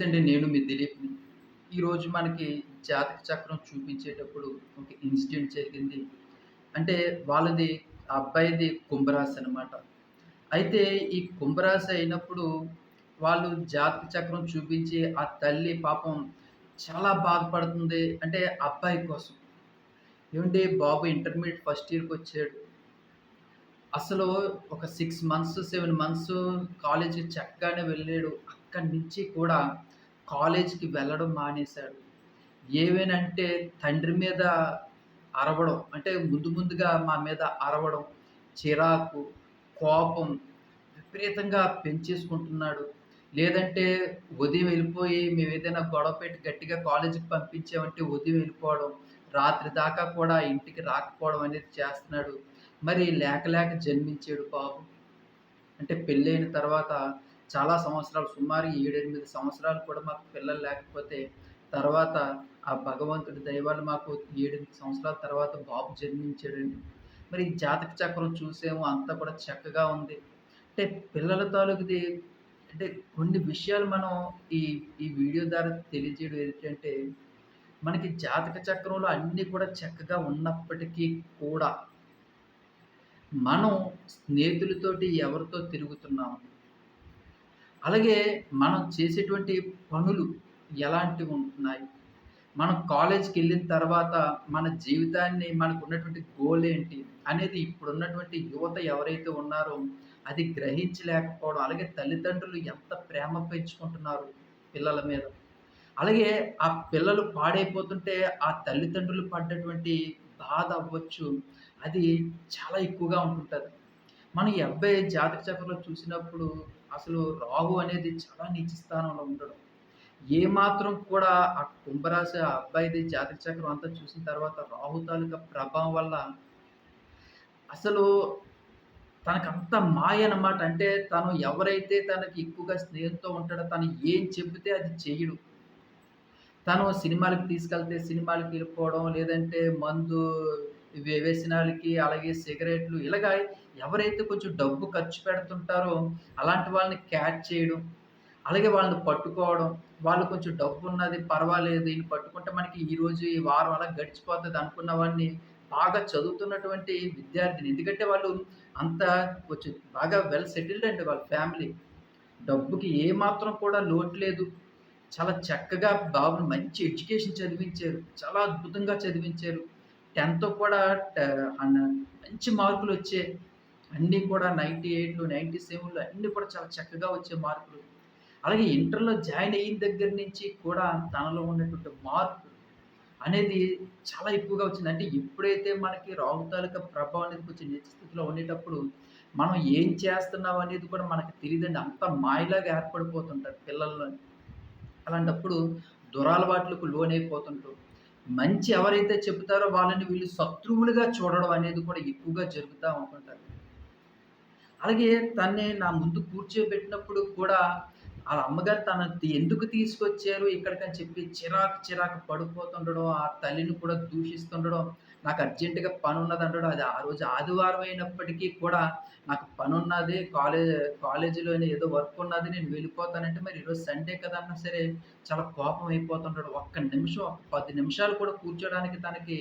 నమస్తే అండి. నేను మీ దిలీప్‌ని. ఈరోజు మనకి జాతక చక్రం చూపించేటప్పుడు ఒక ఇన్సిడెంట్ జరిగింది. అంటే వాళ్ళది ఆ అబ్బాయిది కుంభరాశి అనమాట. అయితే ఈ కుంభరాశి అయినప్పుడు వాళ్ళు జాతక చక్రం చూపించి ఆ తల్లి పాపం చాలా బాధపడుతుంది. అంటే అబ్బాయి కోసం. ఏమంటే బాబు ఇంటర్మీడియట్ ఫస్ట్ ఇయర్కి వచ్చాడు అసలు ఒక సిక్స్ మంత్స్, సెవెన్ మంత్స్ కాలేజీకి చక్కగానే వెళ్ళాడు. అక్కడి నుంచి కూడా కాలేజీకి వెళ్ళడం మానేశాడు. ఏవేనంటే తండ్రి మీద అరవడం. అంటే ముందు ముందుగా మా మీద అరవడం, చిరాకు, కోపం విపరీతంగా పెంచేసుకుంటున్నాడు. లేదంటే ఉదయం వెళ్ళిపోయి మేము ఏదైనా గొడవ పెట్టి గట్టిగా కాలేజీకి పంపించామంటే ఉదయం వెళ్ళిపోవడం. రాత్రి దాకా కూడా ఇంటికి రాకపోవడం అనేది చేస్తున్నాడు. మరి లేక లేక జన్మించాడు బాబు. అంటే పెళ్ళైన తర్వాత చాలా సంవత్సరాలు సుమారు 7, 8 సంవత్సరాలు కూడా మాకు పిల్లలు లేకపోతే తర్వాత ఆ భగవంతుడి దైవాలు మాకు 7, 8 సంవత్సరాల తర్వాత బాబు జన్మించాడండి. మరి జాతక చక్రం చూసేమో అంతా కూడా చక్కగా ఉంది. అంటే పిల్లల తాలూకుది అంటే కొన్ని విషయాలు మనం ఈ ఈ వీడియో ద్వారా తెలియజేయడం ఏంటంటే మనకి జాతక చక్రంలో అన్నీ కూడా చక్కగా ఉన్నప్పటికీ కూడా మనం స్నేహితులతోటి ఎవరితో తిరుగుతున్నాము? అలాగే మనం చేసేటువంటి పనులు ఎలాంటివి ఉంటున్నాయి? మనం కాలేజ్‌కెళ్ళిన తర్వాత మన జీవితాన్ని మనకున్నటువంటి గోల్ ఏంటి? అనేది ఇప్పుడున్నటువంటి యువత ఎవరైతే ఉన్నారో అది గ్రహించలేకపోవడం. అలాగే తల్లిదండ్రులు ఎంత ప్రేమ పెంచుకుంటున్నారు పిల్లల మీద. అలాగే ఆ పిల్లలు పాడైపోతుంటే ఆ తల్లిదండ్రులు పడ్డటువంటి బాధ అవ్వచ్చు. అది చాలా ఎక్కువగా ఉంటుంటుంది మనం ఈ అబ్బాయి జాతక చక్రంలో చూసినప్పుడు అసలు రాహు అనేది చాలా నీచ స్థానంలో ఉండడం. ఏమాత్రం కూడా ఆ కుంభరాశి ఆ అబ్బాయిది జాతక చక్రం అంతా చూసిన తర్వాత రాహు తాలూకా ప్రభావం వల్ల అసలు తనకంత మాయ అన్నమాట. అంటే తను ఎవరైతే తనకి ఎక్కువగా స్నేహంతో ఉంటాడో తను ఏం చెబితే అది చేయడు తను సినిమాలకి తీసుకెళ్తే సినిమాలకి వెళ్ళిపోవడం, లేదంటే మందు వ్యసనాలకి, అలాగే సిగరెట్లు ఇలాగ ఎవరైతే కొంచెం డబ్బు ఖర్చు పెడుతుంటారో అలాంటి వాళ్ళని క్యాచ్ చేయడం. అలాగే వాళ్ళని పట్టుకోవడం. వాళ్ళు కొంచెం డబ్బు ఉన్నది పర్వాలేదు ఈడిని పట్టుకుంటే మనకి ఈరోజు, ఈ వారం అలా గడిచిపోతుంది అనుకున్న వాడిని బాగా చదువుతున్నటువంటి విద్యార్థిని. ఎందుకంటే వాళ్ళు అంత కొంచెం బాగా వెల్ సెటిల్డ్ అండి వాళ్ళ ఫ్యామిలీ. డబ్బుకి ఏమాత్రం కూడా లోటు లేదు. చాలా చక్కగా బాబుని మంచి ఎడ్యుకేషన్ చదివించారు. చాలా అద్భుతంగా చదివించారు. 10థ్ కూడా మంచి మార్కులు వచ్చాయి అన్నీ కూడా 98లు, 97లు అన్నీ కూడా చాలా చక్కగా వచ్చే మార్కులు. అలాగే ఇంటర్‌లో జాయిన్ అయిన దగ్గర నుంచి కూడా తనలో ఉన్నటువంటి మార్పు అనేది చాలా ఎక్కువగా వచ్చింది. అంటే ఎప్పుడైతే మనకి రాహు తాలూకా ప్రభావం అనేది కొంచెం నిజస్థితిలో ఉండేటప్పుడు మనం ఏం చేస్తున్నాం అనేది కూడా మనకు తెలియదండి అంత మాయలాగా ఏర్పడిపోతుంటారు పిల్లల్లో అలాంటప్పుడు దురాలవాట్లకు లోనైపోతుంటారు మంచి ఎవరైతే చెబుతారో వాళ్ళని వీళ్ళు శత్రువులుగా చూడడం అనేది కూడా ఎక్కువగా జరుగుతూ ఉంటుంటారు అలాగే తన్ని నా ముందు కూర్చోబెట్టినప్పుడు కూడా వాళ్ళ అమ్మగారు తన ఎందుకు తీసుకొచ్చారు ఇక్కడికని చెప్పి చిరాకు చిరాకు పడిపోతుండడం, ఆ తల్లిని కూడా దూషిస్తుండడం, నాకు అర్జెంట్‌గా అంటాడు అది ఆ రోజు ఆదివారం అయినప్పటికీ కూడా నాకు పని ఉన్నది కాలేజ్ కాలేజీలోని ఏదో వర్క్ ఉన్నది నేను వెళ్ళిపోతానంటే మరి ఈరోజు సండే కదా అన్నా సరే చాలా కోపం అయిపోతుంటాడు. ఒక్క నిమిషం, ఒక 10 నిమిషాలు కూడా కూర్చోడానికి తనకి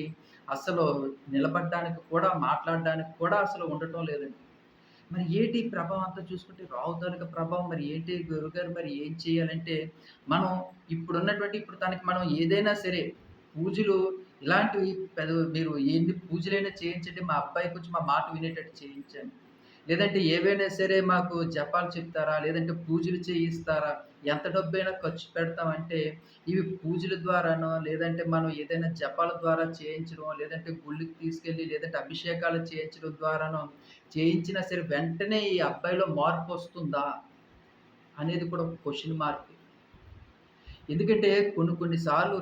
అసలు నిలబడడానికి కూడా, మాట్లాడడానికి కూడా అసలు ఉండటం లేదండి. మరి ఏంటి ప్రభావం అంతా చూసుకుంటే రాహు ప్రభావం మరి ఏంటి గురుగారు మరి ఏం చేయాలంటే, మనం ఇప్పుడున్నటువంటి ఇప్పుడు తనకి మనం ఏదైనా సరే పూజలు ఇలాంటివి పెద్ద మీరు ఎన్ని పూజలైనా చేయించండి మా అబ్బాయి కొంచెం మా మాట వినేటట్టు చేయించండి. లేదంటే ఏవైనా సరే మాకు జపాలు చెప్తారా? లేదంటే పూజలు చేయిస్తారా? ఎంత డబ్బైనా ఖర్చు పెడతామంటే ఇవి పూజల ద్వారానో, లేదంటే మనం ఏదైనా జపాల ద్వారా చేయించడం లేదంటే గుళ్ళకి తీసుకెళ్ళి లేదంటే అభిషేకాలు చేయించడం ద్వారానో చేయించినా సరే వెంటనే ఈ అబ్బాయిలో మార్పు వస్తుందా అనేది కూడా ఒక క్వెషన్ మార్క్. ఎందుకంటే కొన్ని కొన్ని సార్లు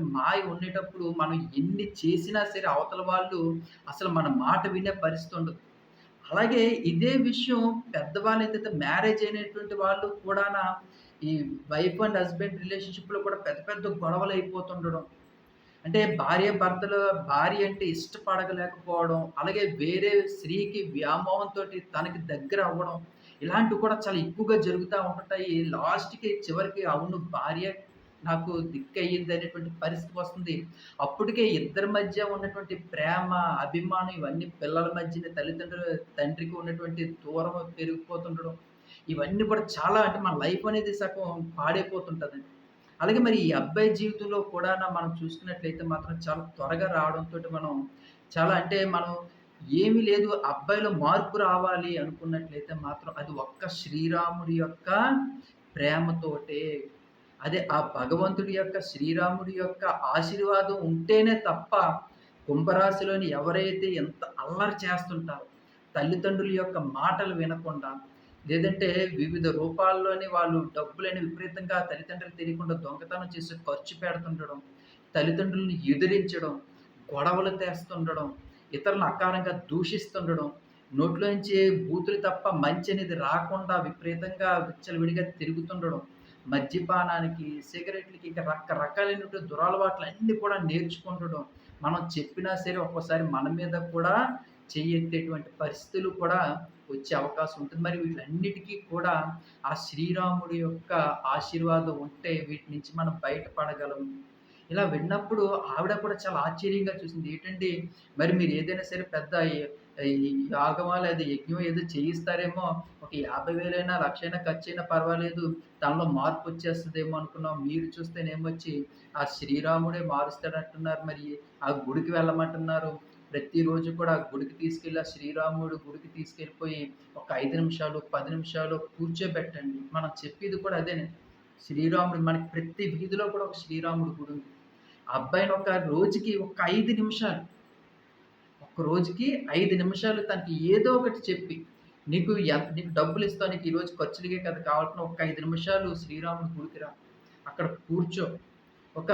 మాయ ఉండేటప్పుడు మనం ఎన్ని చేసినా సరే అవతల వాళ్ళు అసలు మన మాట వినే పరిస్థితి ఉండదు. అలాగే ఇదే విషయం పెద్దవాళ్ళైతే మ్యారేజ్ అయినటువంటి వాళ్ళు కూడా ఈ వైఫ్ అండ్ హస్బెండ్ రిలేషన్‌షిప్‌లో కూడా పెద్ద పెద్ద గొడవలు అయిపోతుండడం అంటే భార్య భర్తలు భార్య అంటే ఇష్టపడగలేకపోవడం అలాగే వేరే స్త్రీకి వ్యామోహంతో తనకి దగ్గర అవ్వడం. ఇలాంటివి కూడా చాలా ఎక్కువగా జరుగుతూ ఉంటుంటాయి. లాస్ట్‌కి చివరికి అవును భార్య నాకు దిక్కయింది అనేటువంటి పరిస్థితి వస్తుంది. అప్పటికే ఇద్దరి మధ్య ఉన్నటువంటి ప్రేమ, అభిమానం ఇవన్నీ పిల్లల మధ్యన తల్లిదండ్రుల తండ్రికి ఉన్నటువంటి దూరం పెరిగిపోతుండడం. ఇవన్నీ కూడా చాలా అంటే మన లైఫ్ అనేది సగం పాడైపోతుంటుందండి అలాగే మరి ఈ అబ్బాయి జీవితంలో కూడా మనం చూసుకున్నట్లయితే మాత్రం చాలా త్వరగా రావడంతో మనం చాలా అంటే మనం ఏమీ లేదు అబ్బాయిలో మార్పు రావాలి అనుకున్నట్లయితే మాత్రం అది ఒక్క శ్రీరాముడి యొక్క ప్రేమతోటే. అదే ఆ భగవంతుడి యొక్క శ్రీరాముడి యొక్క ఆశీర్వాదం ఉంటేనే తప్ప కుంభరాశిలోని ఎవరైతే ఎంత అల్లరి చేస్తుంటారో, తల్లిదండ్రుల యొక్క మాటలు వినకుండా, లేదంటే వివిధ రూపాల్లోని వాళ్ళు డబ్బులని విపరీతంగా తల్లిదండ్రులు తెలియకుండా దొంగతనం చేసి ఖర్చు పెడుతుండడం, తల్లిదండ్రులను ఎదిరించడం, గొడవలు తెస్తుండడం, ఇతరులను అకారంగా దూషిస్తుండడం, నోట్లోంచి బూతులు తప్ప మంచి అనేది రాకుండా విపరీతంగా విచ్చలవిడిగా తిరుగుతుండడం, మద్యపానానికి, సిగరెట్‌లకి ఇంకా రకరకాలైనటువంటి దురలవాట్లన్నీ కూడా నేర్చుకుంటడం. మనం చెప్పినా సరే ఒక్కోసారి మన మీద కూడా చెయ్యెత్తేటువంటి పరిస్థితులు కూడా వచ్చే అవకాశం ఉంటుంది. మరి వీటన్నిటికీ కూడా ఆ శ్రీరాముడి యొక్క ఆశీర్వాదం ఉంటే వీటి నుంచి మనం బయటపడగలం. ఇలా విన్నప్పుడు ఆవిడ కూడా చాలా ఆశ్చర్యంగా చూసింది. ఏంటండి మరి మీరు ఏదైనా సరే పెద్ద ఈ యాగమో లేదా యజ్ఞం ఏదో చేయిస్తారేమో ఒక 50,000 అయినా, లక్షైనా ఖర్చయినా పర్వాలేదు. తనలో మార్పు వచ్చేస్తుందేమో అనుకున్నాం. మీరు చూస్తేనేమొచ్చి ఆ శ్రీరాముడే మారుస్తాడంటున్నారు. మరి ఆ గుడికి వెళ్ళమంటున్నారు. ప్రతిరోజు కూడా గుడికి తీసుకెళ్ళి ఆ శ్రీరాముడు గుడికి తీసుకెళ్ళిపోయి ఒక ఐదు నిమిషాలు, పది నిమిషాలు కూర్చోబెట్టండి. మనం చెప్పేది కూడా అదేనండి. శ్రీరాముడు మనకి ప్రతి వీధిలో కూడా ఒక శ్రీరాముడు గుడి ఉంది అబ్బాయిని ఒక రోజుకి ఒక ఐదు నిమిషాలు, ఒక్క రోజుకి ఐదు నిమిషాలు తనకి ఏదో ఒకటి చెప్పి, నీకు ఎంత నీకు డబ్బులు ఇస్తాను నీకు ఈరోజు ఖర్చులకే కదా కావాల్సిన ఒక ఐదు నిమిషాలు శ్రీరాముడు గుడికి రా. అక్కడ కూర్చో. ఒక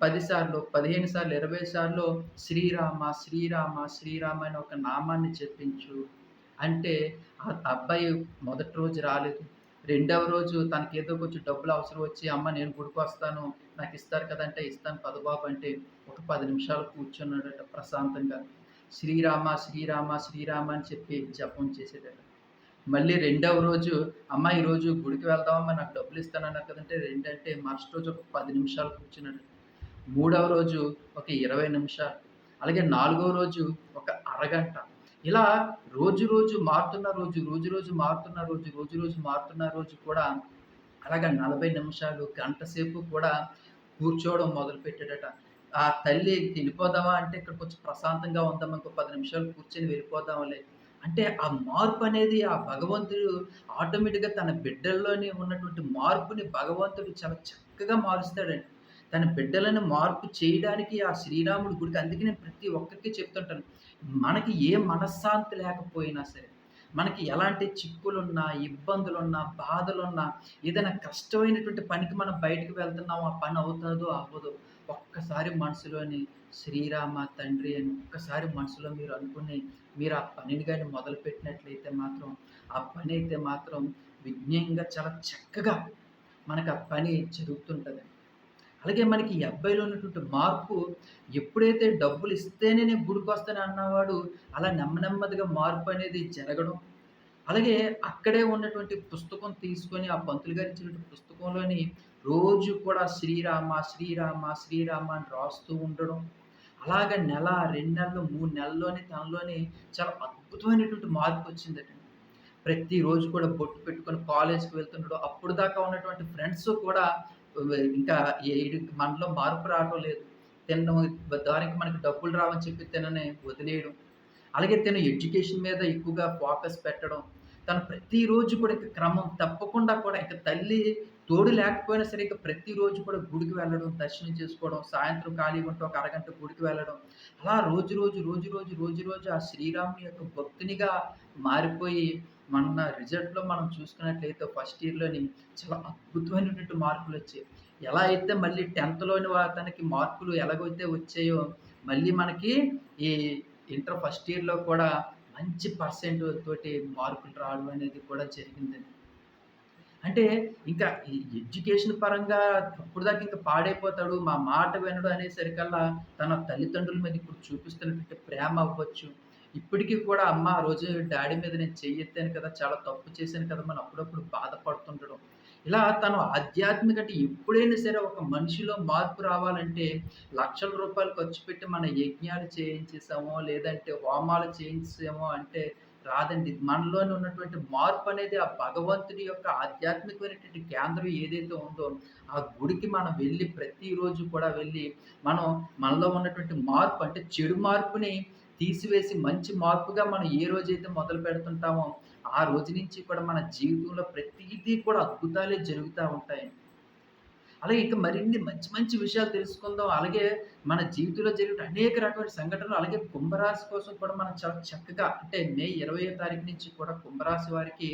10 సార్లో, 15 సార్లో, 20 సార్లో శ్రీరామ, శ్రీరామ, శ్రీరామ అని ఒక నామాన్ని చెప్పించు అంటే ఆ అబ్బాయి మొదటి రోజు రాలేదు. రెండవ రోజు తనకి ఏదో కొంచెం డబ్బులు అవసరం వచ్చి, అమ్మ నేను గుడికి వస్తాను నాకు ఇస్తారు కదంటే ఇస్తాను పదబాబు అంటే ఒక పది నిమిషాలు కూర్చున్నాడట ప్రశాంతంగా. శ్రీరామ, శ్రీరామ, శ్రీరామ అని చెప్పి జపం చేసేటట్టు మళ్ళీ రెండవ రోజు అమ్మ ఈరోజు గుడికి వెళ్దామమ్మా నాకు డబ్బులిస్తానన్నారు కదంటే రెండంటే మరుసటి రోజు ఒక పది నిమిషాలు కూర్చున్నాడు. మూడవ రోజు ఒక 20 నిమిషాలు. అలాగే నాలుగవ రోజు ఒక అరగంట. ఇలా రోజు రోజు మారుతున్న రోజు, రోజు రోజు మారుతున్న రోజు, రోజు రోజు మారుతున్న రోజు కూడా అలాగా 40 నిమిషాలు, గంట సేపు కూడా కూర్చోవడం మొదలుపెట్టాడట. ఆ తల్లి వెళ్ళిపోదామా అంటే ఇక్కడ కొంచెం ప్రశాంతంగా ఉందమ్మా. ఇంకో పది నిమిషాలు కూర్చొని వెళ్ళిపోదాంలే. అంటే ఆ మార్పు అనేది ఆ భగవంతుడు ఆటోమేటిక్‌గా తన బిడ్డల్లోనే ఉన్నటువంటి మార్పుని భగవంతుడు చాలా చక్కగా మారుస్తాడండి. తన బిడ్డలను మార్పు చేయడానికి ఆ శ్రీరాముడి గుడికి అందుకే నేను ప్రతి ఒక్కరికి చెప్తుంటాను. మనకి ఏ మనశ్శాంతి లేకపోయినా సరే, మనకి ఎలాంటి చిక్కులున్నా, ఇబ్బందులున్నా, బాధలున్నా, ఏదైనా కష్టమైనటువంటి పనికి మనం బయటకు వెళ్తున్నాం. ఆ పని అవుతుందో అవ్వదో ఒక్కసారి మనసులోని శ్రీరామ తండ్రి అని ఒక్కసారి మనసులో మీరు అనుకుని, మీరు ఆ పనిని గాని మొదలుపెట్టినట్లయితే మాత్రం, ఆ పని అయితే మాత్రం విజ్ఞంగా చాలా చక్కగా మనకు ఆ పని జరుగుతుంటుంది అలాగే మనకి ఈ అబ్బాయిలో ఉన్నటువంటి మార్పు ఎప్పుడైతే డబ్బులు ఇస్తేనే నేను గుడికొస్తాను అన్నవాడు అలా నెమ్మ నెమ్మదిగా మార్పు అనేది జరగడం. అలాగే అక్కడే ఉన్నటువంటి పుస్తకం తీసుకొని ఆ పంతులు గారు ఇచ్చినటువంటి పుస్తకంలోని రోజు కూడా శ్రీరామ, శ్రీరామ, శ్రీరామ అని రాస్తూ ఉండడం. అలాగ నెల, రెండు నెలలు, మూడు నెలల్లోనే తనలోనే చాలా అద్భుతమైనటువంటి మార్పు వచ్చిందట ప్రతిరోజు కూడా బొట్టు పెట్టుకొని కాలేజ్‌కి అప్పుడు దాకా ఉన్నటువంటి ఫ్రెండ్స్ కూడా ఇంకా ఏడు మనలో మార్పు రావడం లేదు. తినడం దానికి మనకి డబ్బులు రావని చెప్పి తినని వదిలేయడం. అలాగే తిన ఎడ్యుకేషన్ మీద ఎక్కువగా ఫోకస్ పెట్టడం. తను ప్రతిరోజు కూడా ఇంకా క్రమం తప్పకుండా కూడా ఇక తల్లి తోడు లేకపోయినా సరే ఇక ప్రతిరోజు కూడా గుడికి వెళ్ళడం, దర్శనం చేసుకోవడం, సాయంత్రం ఖాళీగా ఉంటే ఒక అరగంట గుడికి వెళ్ళడం. అలా రోజు రోజు, రోజు రోజు, రోజు రోజు ఆ శ్రీరాముని యొక్క భక్తునిగా మారిపోయి మన రిజల్ట్‌లో మనం చూసుకున్నట్లయితే ఫస్ట్ ఇయర్‌లోని చాలా అద్భుతమైనటువంటి మార్పులొచ్చాయి. ఎలా అయితే మళ్ళీ టెన్త్లోని తనకి మార్కులు ఎలాగైతే వచ్చాయో, మళ్ళీ మనకి ఈ ఇంటర్ ఫస్ట్ ఇయర్‌లో కూడా మంచి పర్సెంట్ తోటి మార్కులు రావడం అనేది కూడా జరిగిందండి. అంటే ఇంకా ఎడ్యుకేషన్ పరంగా అప్పుడు దాకా ఇంకా పాడైపోతాడు. మా మాట వినడు అనేసరికల్లా తన తల్లిదండ్రుల మీద ఇప్పుడు చూపిస్తున్నటువంటి ప్రేమ అవ్వచ్చు. ఇప్పటికీ కూడా అమ్మ ఆ రోజు డాడీ మీద నేను చెయ్యెత్తాను కదా! చాలా తప్పు చేశాను కదా మనం అప్పుడప్పుడు బాధపడుతుండడం. ఇలా తను ఆధ్యాత్మిక అంటే ఎప్పుడైనా సరే ఒక మనిషిలో మార్పు రావాలంటే లక్షల రూపాయలు ఖర్చు పెట్టి మన యజ్ఞాలు చేయించేసామో, లేదంటే హోమాలు చేయించామో అంటే రాదండి. మనలోనే ఉన్నటువంటి మార్పు అనేది ఆ భగవంతుడి యొక్క ఆధ్యాత్మికమైనటువంటి కేంద్రం ఏదైతే ఉందో, ఆ గుడికి మనం వెళ్ళి ప్రతిరోజు కూడా వెళ్ళి మనం మనలో ఉన్నటువంటి మార్పు అంటే చెడు మార్పుని తీసివేసి మంచి మార్పుగా మనం ఏ రోజైతే మొదలు పెడుతుంటామో, ఆ రోజు నుంచి కూడా మన జీవితంలో ప్రతిదీ కూడా అద్భుతాలే జరుగుతూ ఉంటాయి. అలాగే ఇంకా మరిన్ని మంచి మంచి విషయాలు తెలుసుకుందాం. అలాగే మన జీవితంలో జరిగిన అనేక రకమైన సంఘటనలు అలాగే కుంభరాశి కోసం కూడా మనం చాలా చక్కగా అంటే మే 20వ తారీఖు నుంచి కూడా కుంభరాశి వారికి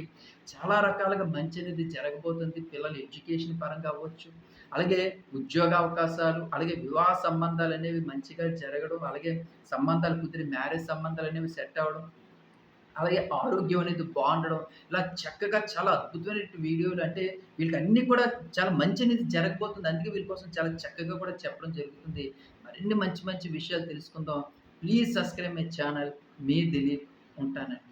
చాలా రకాలుగా మంచి అనేది జరగబోతుంది. పిల్లల ఎడ్యుకేషన్ పరంగా అవ్వచ్చు. అలాగే ఉద్యోగ అవకాశాలు, అలాగే వివాహ సంబంధాలు అనేవి మంచిగా జరగడం, అలాగే సంబంధాలు కుదిరి మ్యారేజ్ సంబంధాలు అనేవి సెట్ అవ్వడం. అలాగే ఆరోగ్యం అనేది బాగుండడం ఇలా చక్కగా చాలా అద్భుతమైన వీడియోలు అంటే వీళ్ళకి అన్నీ కూడా చాలా మంచి అనేది జరగబోతుంది. అందుకే వీళ్ళ కోసం చాలా చక్కగా కూడా చెప్పడం జరుగుతుంది. మరిన్ని మంచి మంచి విషయాలు తెలుసుకుందాం. Please subscribe my channel. మీ దిలీప్. ఉంటానండి.